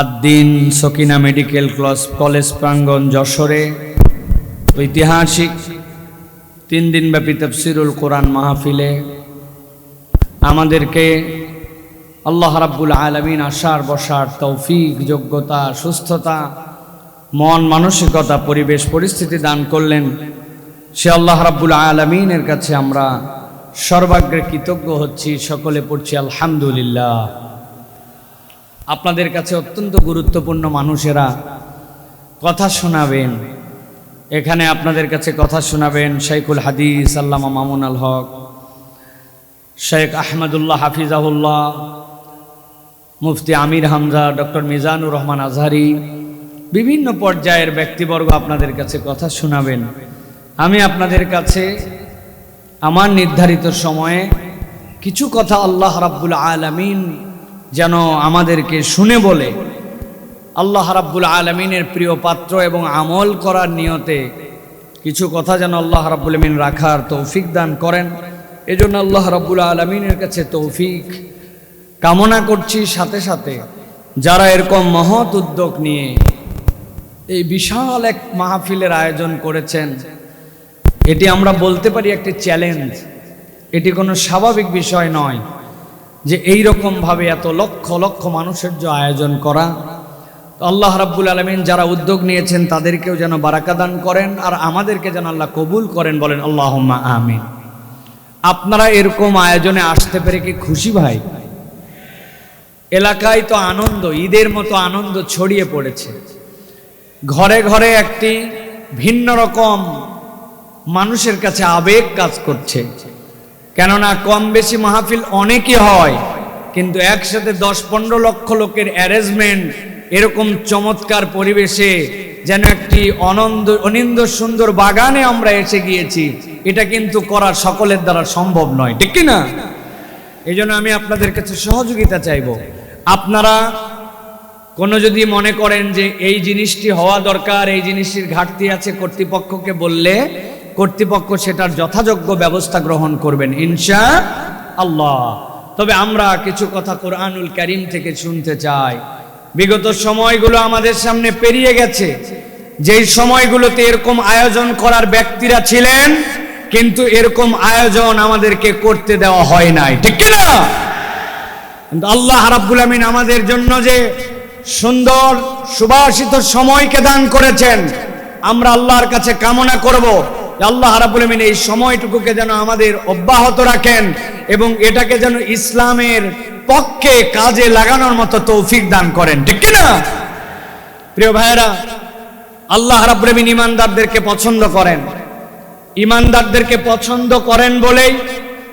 Ad-din Sakina medical ক্লস college প্রাঙ্গণ যশোরে। ঐতিহাসিক তিন দিনব্যাপী তফসিরুল কোরআন মাহফিলে আমাদেরকে আল্লাহ রাব্বুল আলমিন আসার বসার তৌফিক, যোগ্যতা, সুস্থতা, মন মানসিকতা, পরিবেশ, পরিস্থিতি দান করলেন। সে আল্লাহ রাব্বুল আলমিনের কাছে আমরা সর্বাগ্রে কৃতজ্ঞ হচ্ছি, সকলে পড়ছি আলহামদুলিল্লাহ। আপনাদের কাছে অত্যন্ত গুরুত্বপূর্ণ মানুষেরা কথা শোনাবেন। এখানে আপনাদের কাছে কথা শোনাবেন শাইকুল হাদিস, আল্লামা মামুন আল হক শেখ আহমদুল্লাহ হাফিজাহুল্লাহ, মুফতি আমির হামজা, ডক্টর মিজানুর রহমান আজহারি, বিভিন্ন পর্যায়ের ব্যক্তিবর্গ আপনাদের কাছে কথা শোনাবেন। আমি আপনাদের কাছে আমার নির্ধারিত সময়ে কিছু কথা আল্লাহ রাব্বুল আলমিন যেন আমাদেরকে শুনে বলে। আল্লাহ রাব্বুল আলমিনের প্রিয় পাত্র এবং আমল করার নিয়তে কিছু কথা যেন আল্লাহ রাব্বুল আলমিন রাখার তৌফিক দান করেন। এজন্য আল্লাহ রাব্বুল আলমিনের কাছে তৌফিক কামনা করছি। সাথে সাথে যারা এরকম মহৎ উদ্যোগ নিয়ে এই বিশাল এক মাহফিলের আয়োজন করেছেন, এটি আমরা বলতে পারি একটি চ্যালেঞ্জ। এটি কোনো স্বাভাবিক বিষয় নয়। যে এই ভাবে এত লক্ষ লক্ষ মানুষের যে আয়োজন করা আল্লাহ রাব্বুল আলমিন যারা উদ্যোগ নিয়েছেন তাদেরকেও যেন বারাকা দান করেন আর আমাদেরকে যেন আল্লাহ কবুল করেন বলেন আল্লাহ আমিন। আপনারা এরকম আয়োজনে আসতে পেরে কি খুশি ভাই? এলাকায় তো আনন্দ, ঈদের মতো আনন্দ ছড়িয়ে পড়েছে। ঘরে ঘরে একটি ভিন্ন রকম মানুষের কাছে আবেগ কাজ করছে। কেননা কম বেশি মাহফিল অনেকই হয়, কিন্তু একসাথে দশ পনেরো লক্ষ লোকের অ্যারেঞ্জমেন্ট এরকম চমৎকার পরিবেশে যেন একটি অনন্দ, অনিন্দ সুন্দর বাগানে আমরা এসে গিয়েছি, এটা কিন্তু করা সকলের দ্বারা সম্ভব নয়। ঠিক না এই আমি আপনাদের কাছে সহযোগিতা চাইব। আপনারা কোনো যদি মনে করেন যে এই জিনিসটি হওয়া দরকার, এই জিনিসটির ঘাটতি আছে কর্তৃপক্ষকে বললে কর্তৃপক্ষ সেটার যথাযোগ্য ব্যবস্থা গ্রহণ করবেন, ইনশা আল্লাহ। তবে আমরা কিছু কথা কোরআনুল করিম থেকে শুনতে চাই। বিগত সময়গুলো আমাদের সামনে পেরিয়ে গেছে। যেই সময়গুলোতে এরকম আয়োজন করার ব্যক্তিরা ছিলেন, কিন্তু এরকম আয়োজন আমাদেরকে করতে দেওয়া হয় নাই। ঠিক না কিন্তু আল্লাহ রাব্বুল আমিন আমাদের জন্য যে সুন্দর, সুবাসিত সময়কে দান করেছেন, আমরা আল্লাহর কাছে কামনা করব। আল্লাহ রাবুল এই সময়টুকুকে যেন আমাদের অব্যাহত রাখেন এবং এটাকে যেন ইসলামের পক্ষে কাজে লাগানোর মতো তৌফিক দান করেন। ঠিক না? প্রিয় ভাইয়েরা, আল্লাহ রাবুল ইমানদারদেরকে পছন্দ করেন। ইমানদারদেরকে পছন্দ করেন বলেই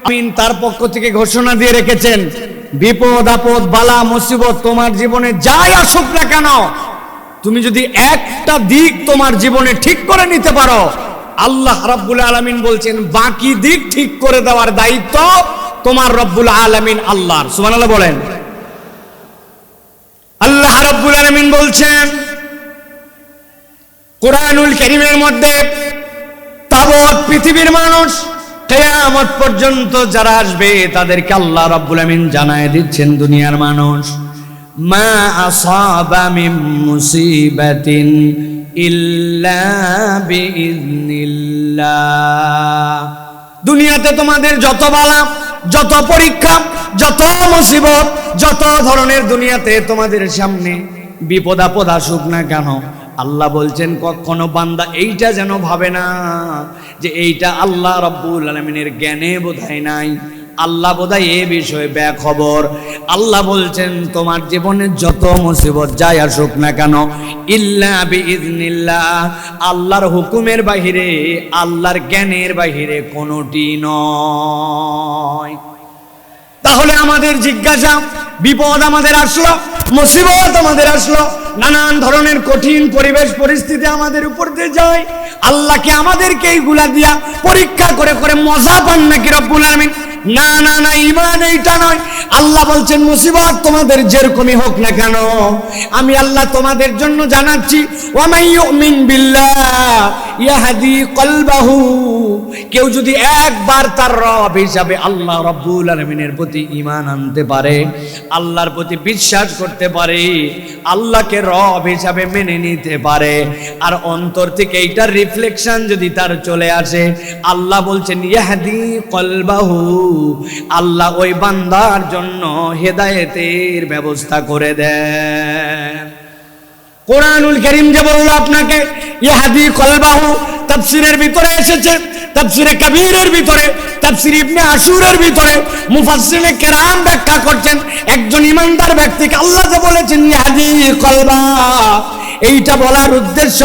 আমিন তার পক্ষ থেকে ঘোষণা দিয়ে রেখেছেন, বিপদ, আপদ, বালা, মুসিবত তোমার জীবনে যাই আসুক না কেন, তুমি যদি একটা দিক তোমার জীবনে ঠিক করে নিতে পারো আল্লাহ রব্বুল আলমিন বলছেন, বাকি দিক ঠিক করে দেওয়ার দায়িত্ব তোমার রব্বুল আলমিন আল্লাহর। সুমান আল্লাহ বলেন। আল্লাহ রব্বুল আলমিন বলছেন, কোরআনুল করিমের মধ্যে তাবৎ পৃথিবীর মানুষ কেয়ামত পর্যন্ত যারা আসবে, তাদেরকে আল্লাহ রব্বুল আমিন জানায় দিচ্ছেন দুনিয়ার মানুষ। মা আসাবা মিন মুসিবাতিন ইল্লা বিইذنিল্লাহ দুনিয়াতে তোমাদের যত বালা, যত পরীক্ষা, যত মুসিবত, যত ধরনের দুনিয়াতে তোমাদের সামনে বিপদ আপদ আসুক না কেন, আল্লাহ বলছেন, কখনো বান্দা এইটা যেন ভাবে না যে এইটা আল্লাহ রব্বুল আলমিনের জ্ঞানে বোধহয় নাই। আল্লাহ বোধহয় এ বিষয়ে খবর আল্লাহ বলছেন, তোমার জীবনে যত মুসিবত যাই আসুক না কেন, ইল্লা আল্লাহর হুকুমের বাহিরে, আল্লাহর জ্ঞানের বাহিরে কোনোটি নয়। তাহলে আমাদের জিজ্ঞাসা, বিপদ আমাদের আসলো, মুসিবত আমাদের আসলো, নানান ধরনের কঠিন পরিবেশ পরিস্থিতি আমাদের উপর দিয়ে যায়। আল্লাহকে আমাদেরকে এইগুলা দিয়া পরীক্ষা করে করে মজা পান নাকি রব্বুল আলামিন? না না না ইমান এইটা নয়। আল্লাহ বলছেন, মুসিবত তোমাদের যেরকমই হোক না কেন, আমি আল্লাহ তোমাদের জন্য জানাচ্ছি ওয়ামাই ইউমিন বিল্লাহ ইয়াহাদি কলবাহু। কেউ যদি একবার তার রব হিসাবে আল্লাহ রব্বুল আলমিনের প্রতি ইমান আনতে পারে, আল্লাহর প্রতি বিশ্বাস করতে পারে, আল্লাহকে রব হিসাবে মেনে নিতে পারে, আর অন্তর থেকে এইটার রিফ্লেকশন যদি তার চলে আসে, আল্লাহ বলছেন, ইয়াহাদি কলবাহু। আল্লাহ ওই বান্দার জন্য হেদায়েতের ব্যবস্থা করে দেন। কোরআনুল করিম যে বলল আপনাকে ইহাদি কলবাহু তাফসিরের ভিতরে এসেছে, তাফসিরে কবিরের ভিতরে, তাফসির ইবনে আশুরের ভিতরে মুফাসসিরে কেরাম ব্যাখ্যা করছেন। একজন ইমানদার ব্যক্তিকে আল্লাহ যে বলেছেন ইহাদি কলবা এইটা বলার উদ্দেশ্য,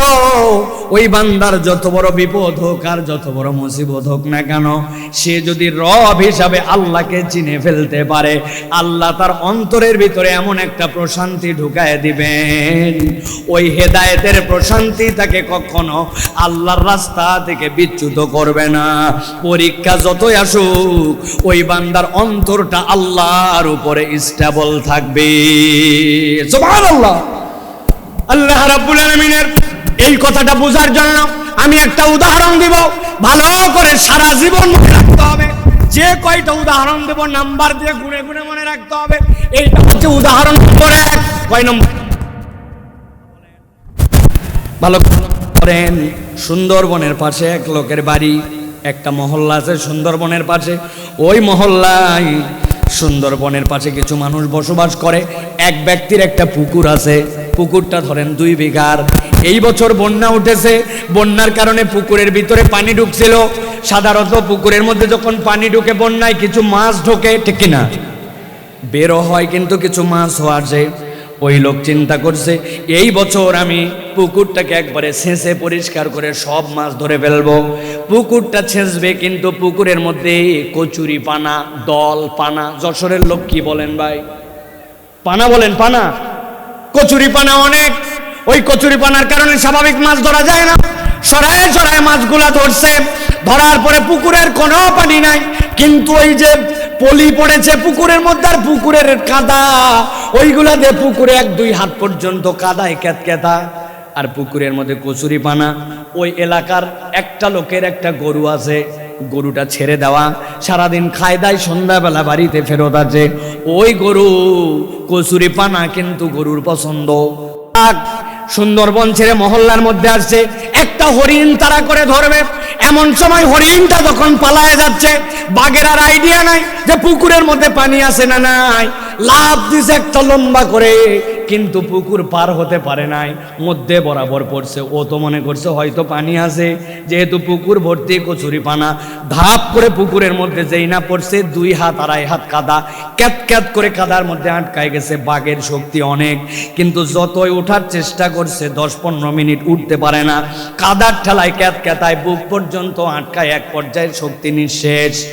ওই বান্দার যত বড় বিপদ হোক আর যত বড় মুসিবত হোক না কেন, সে যদি রব হিসাবে আল্লাহকে চিনে ফেলতে পারে, আল্লাহ তার অন্তরের ভিতরে এমন একটা প্রশান্তি ঢুকায় দিবেন। ওই হেদায়েতের প্রশান্তি তাকে কখনো আল্লাহর রাস্তা থেকে বিচ্যুত করবে না। পরীক্ষা যতই আসুক, ওই বান্দার অন্তরটা আল্লাহর উপরে স্টেবল থাকবে। সুবহানাল্লাহ! আল্লাহ রাব্বুল আলামিনের এই কথাটা বোঝার জন্য আমি একটা উদাহরণ দিব। ভালো করে সারা জীবন মনে রাখতে হবে। যে কয়টা উদাহরণ দেব, নাম্বার দিয়ে গুনে গুনে মনে রাখতে হবে। এইটা হচ্ছে উদাহরণ নম্বর এক। কয় নম্বর? ভালো করেন। সুন্দরবনের পাশে এক লোকের বাড়ি, একটা মহল্লা আছে সুন্দরবনের পাশে। ওই মহল্লায় সুন্দরবনের পাশে কিছু মানুষ বসবাস করে। এক ব্যক্তির একটা পুকুর আছে। পুকুরটা ধরেন দুই বিঘার। এই বছর বন্যা উঠেছে, বন্যার কারণে পুকুরের ভিতরে পানি ঢুকছিল। সাধারণত পুকুরের মধ্যে যখন পানি ঢুকে বন্যায় কিছু মাছ ঢোকে, ঠিক কিনা? বেরো হয় কিন্তু কিছু মাছ হওয়া যায় ওই লোক চিন্তা করছে, এই বছর আমি পুকুরটাকে একবারে ছেঁচে পরিষ্কার করে সব মাছ ধরে ফেলব। পুকুরটা ছেঁচবে কিন্তু পুকুরের মধ্যে কচুরি পানা, দল পানা, যশোরের লোক কি বলেন ভাই? পানা বলেন, পানা? কচুরি পানা অনেক। ওই কচুরি পানার কারণে স্বাভাবিক মাছ ধরা যায় না। সরায় সরায় মাছগুলা ধরছে। ধরার পরে পুকুরের কোনো পানি নাই। কিন্তু ওই যে পলি পড়েছে পুকুরের মধ্যে আর পুকুরের কাদা, ওইগুলা দিয়ে পুকুরে এক দুই হাত পর্যন্ত কাদায় ক্যাতক্যাতা। আর পুকুরের মধ্যে কচুরি পানা ওই এলাকার একটা লোকের একটা গরু আছে। গরুটা ছেড়ে দেওয়া। সারাদিন খায় দায়, সন্ধ্যাবেলা বাড়িতে ফেরত আছে ওই গরু কচুরি পানা কিন্তু গরুর পছন্দ। সুন্দরবন ছেড়ে মহল্লার মধ্যে আসছে। একটা হরিণ তারা করে ধরবে। এমন সময় হরিণটা যখন পালায় যাচ্ছে বাঘের আর আইডিয়া নাই যে পুকুরের মধ্যে পানি আছে না নাই। লাভ দিছে একটা লম্বা করে, কিন্তু পুকুর পার হতে পারে নাই। মধ্যে বরাবর পড়ছে। ও তো মনে করছে, হয়তো পানি আছে। যেহেতু পুকুর ভর্তি, কচুরি পানা। ধাপ করে পুকুরের মধ্যে যেই না পড়ছে, দুই হাত আড়াই হাত কাদা। ক্যাত ক্যাত করে কাদার মধ্যে আটকায় গেছে। বাঘের শক্তি অনেক। কিন্তু যতই ওঠার চেষ্টা করছে, দশ পনেরো মিনিট উঠতে পারে না। কাদার ঠেলায় ক্যাত ক্যাতায় বুক পর্যন্ত আটকায়। এক পর্যায়ের শক্তি নিঃশেষ।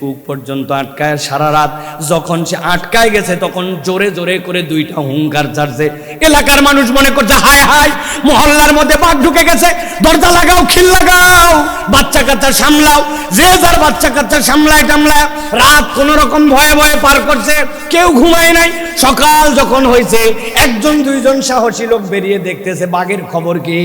বুক পর্যন্ত আটকায় সারা রাত। যখন সে আটকায় গেছে তখন জোরে জোরে করে দুইটা হুঙ্কার ছাড়ছে এলাকার মানুষ মনে করছে, হায় হায়, মহল্লার মধ্যে বাঘ ঢুকে গেছে। দরজা লাগাও, খিল লাগাও, বাচ্চা কাচ্চা সামলাও। যে যার বাচ্চা কাচ্চা সামলায় টামলায়, রাত কোন রকম ভয়ে ভয়ে পার করছে, কেউ ঘুমায় নাই। সকাল যখন হয়েছে, একজন দুইজন সাহসী লোক বেরিয়ে দেখতেছে, বাঘের খবর কি?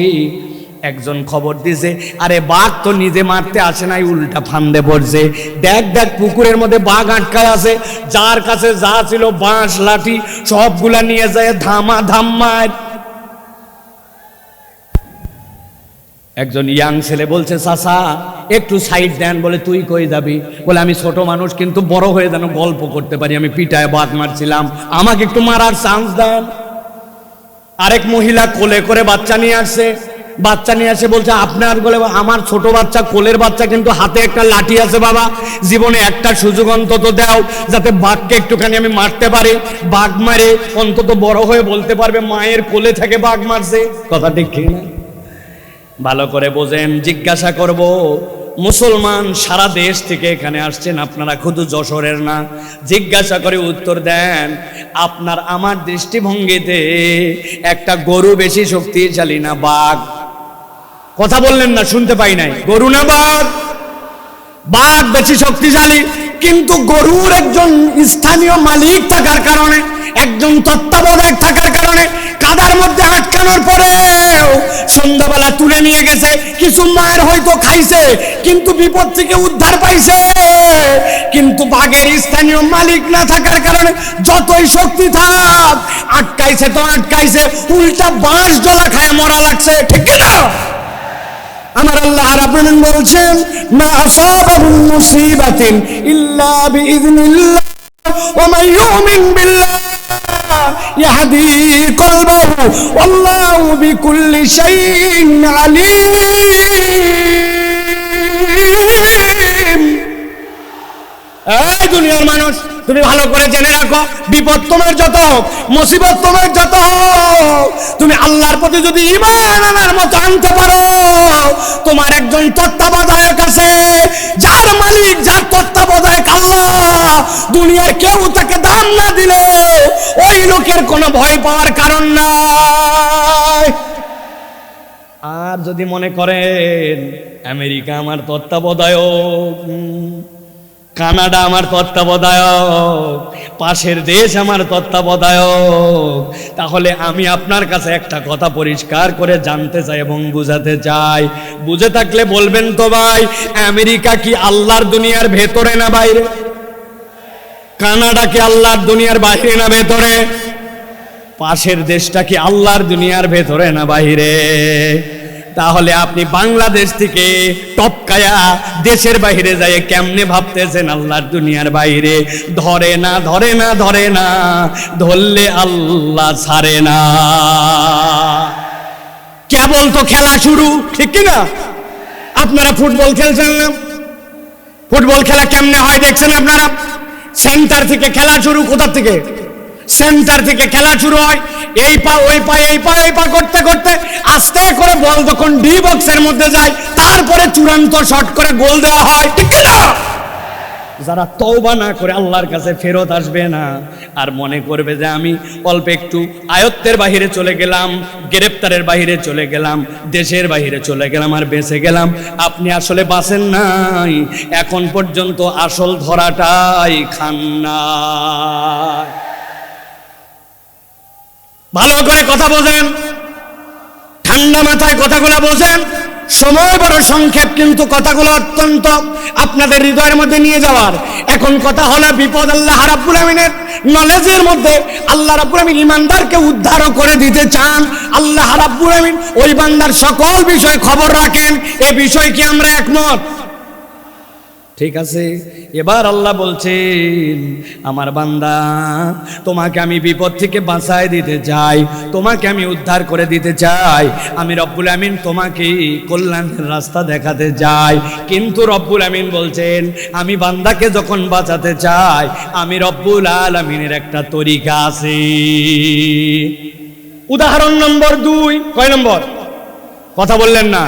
একজন খবর দিছে, আরে বাঘ তো নিজে মারতে আসে নাই, উল্টা ফান্দে পড়ছে। দেখ দেখ, পুকুরের মধ্যে বাঘ আটকায় আছে, যার কাছে যা ছিল বাঁশ, লাঠি, সবগুলা নিয়ে যায় ধামা ধাম মার। একজন ইয়াং ছেলে বলছে, চাচা, একটু সাইড দেন, বলে, তুই কই যাবি? বলে, আমি ছোট মানুষ, কিন্তু বড় হয়ে যেন গল্প করতে পারি, আমি পিটায় বাদ মারছিলাম, আমাকে একটু মারার চান্স দেন আরেক মহিলা কোলে করে বাচ্চা নিয়ে আসছে বাচ্চা নিয়ে আসে বলছে, আপনার বলে আমার ছোট বাচ্চা, কোলের বাচ্চা কিন্তু হাতে একটা লাঠি আছে বাবা। জীবনে একটা সুযোগ অন্তত দাও, যাতে বাঘকে একটুখানি আমি মারতে পারি। বাঘ মারে, অন্তত বড় হয়ে বলতে পারবে, মায়ের কোলে থেকে বাঘ মারছে। কথা ঠিক না। ভালো করে বোঝেন, জিজ্ঞাসা করব, মুসলমান সারা দেশ থেকে এখানে আসছেন, আপনারা শুধু যশোরের না? জিজ্ঞাসা করে উত্তর দেন, আপনার আমার দৃষ্টিভঙ্গিতে একটা গরু বেশি শক্তিশালী না বাঘ? কথা বললেন না, শুনতে পাই নাই। গরু না বাঘ? বাঘ বেশি শক্তিশালী, কিন্তু গরুর একজন স্থানীয় মালিক থাকার কারণে, একজন তত্ত্বাবধায়ক থাকার কারণে কাদার মধ্যে আটকানোর পরেও সন্ধ্যা ছোটবেলা তুলে নিয়ে গেছে। কিছু মায়ের হয়তো খাইছে, কিন্তু বিপদ থেকে উদ্ধার পাইছে। কিন্তু বাঘের স্থানীয় মালিক না থাকার কারণে যতই শক্তি থাক, আটকাইছে তো আটকাইছে, উল্টা বাঁশ জলা খায় মরা লাগছে, ঠিক না আমার আল্লাহ রাব্বুল বলছেন, মা আসাবাহু মুসিবাতিন ইল্লা বিইذنিল্লাহ ওয়া মান ইউমিন বিল্লাহ ইয়াহদি কলবাহু ওয়াল্লাহু বিকুল্লি শাইইন আলীম। এই দুনিয়ার মানুষ তুমি ভালো করে জেনে রাখো, বিপদ তোমার যত হোক, মুসিবত তোমার যত হোক, তুমি আল্লাহর প্রতি যদি ইমান আনার মতো আনতে পারো, তোমার একজন তত্ত্বাবধায়ক আছে, যার মালিক, যার তত্ত্বাবধায়ক আল্লাহ দুনিয়ার কেউ তাকে দান না দিলে ওই লোকের কোনো ভয় পাওয়ার কারণ নাই। আর যদি মনে করেন, আমেরিকা আমার তত্ত্বাবধায়ক কানাডা আমার তত্ত্বাবধায়ক, পাশের দেশ আমার তত্ত্বাবধায়ক। তাহলে আমি আপনার কাছে একটা কথা পরিষ্কার করে জানতে চাই এবং বুঝাতে চাই। বুঝে থাকলে বলবেন তো ভাই, আমেরিকা কি আল্লাহর দুনিয়ার ভেতরে না বাইরে? কানাডা কি আল্লাহর দুনিয়ার বাইরে না ভেতরে? পাশের দেশটা কি আল্লাহর দুনিয়ার ভেতরে না বাইরে? তাহলে আপনি বাংলাদেশ থেকে টপকায়া দেশের বাইরে যায় কেমনে ভাবতেছেন আল্লাহর দুনিয়ার বাইরে? ধরে না ধরে না ধরে না, ধরলে আল্লাহ ছাড়ে না। কেবল তো খেলা শুরু, ঠিক কি না? আপনারা ফুটবল খেলছেন না? ফুটবল খেলা কেমনে হয় দেখছেন আপনারা? সেন্টার থেকে খেলা শুরু কোথা থেকে? সেন্টার থেকে খেলা শুরু হয়। এই পা, ওই পা, এই পা এই পা করতে করতে আস্তে করে বল যখন ডি বক্সের মধ্যে যায়, তারপরে চূড়ান্ত শট করে গোল দেওয়া হয়। ঠিক না যারা তওবা না করে আল্লাহর কাছে ফেরত আসবে না, আর মনে করবে যে আমি অল্প একটু আয়ত্তের বাহিরে চলে গেলাম, গ্রেপ্তারের বাহিরে চলে গেলাম, দেশের বাহিরে চলে গেলাম আর বেঁচে গেলাম, আপনি আসলে বাঁচেন নাই, এখন পর্যন্ত আসল ধরাটাই খান না ভালো করে কথা বোঝেন ঠান্ডা মাথায় কথাগুলো বোঝেন সময় বড় সংক্ষেপ, কিন্তু কথাগুলো অত্যন্ত আপনাদের হৃদয়ের মধ্যে নিয়ে যাওয়ার। এখন কথা হলো বিপদ আল্লাহ রাব্বুল আমিনের নলেজের মধ্যে। আল্লাহ রাব্বুল আমিন ইমানদারকে উদ্ধারও করে দিতে চান। আল্লাহ রাব্বুল আমিন ওই বান্দার সকল বিষয়ে খবর রাখেন। এ বিষয় কি আমরা একমত? ঠিক আছে? এবার আল্লাহ বলছেন, আমার বান্দা, তোমাকে আমি বিপদ থেকে বাঁচায় দিতে চাই, তোমাকে আমি উদ্ধার করে দিতে চাই। আমি রব্বুল আমিন তোমাকে কল্যাণের রাস্তা দেখাতে চাই। কিন্তু রব্বুল আমিন বলছেন, আমি বান্দাকে যখন বাঁচাতে চাই, আমি রব্বুল আলমিনের একটা তরিকা আছে। উদাহরণ নম্বর দুই, কয় নম্বর? কথা বললেন না?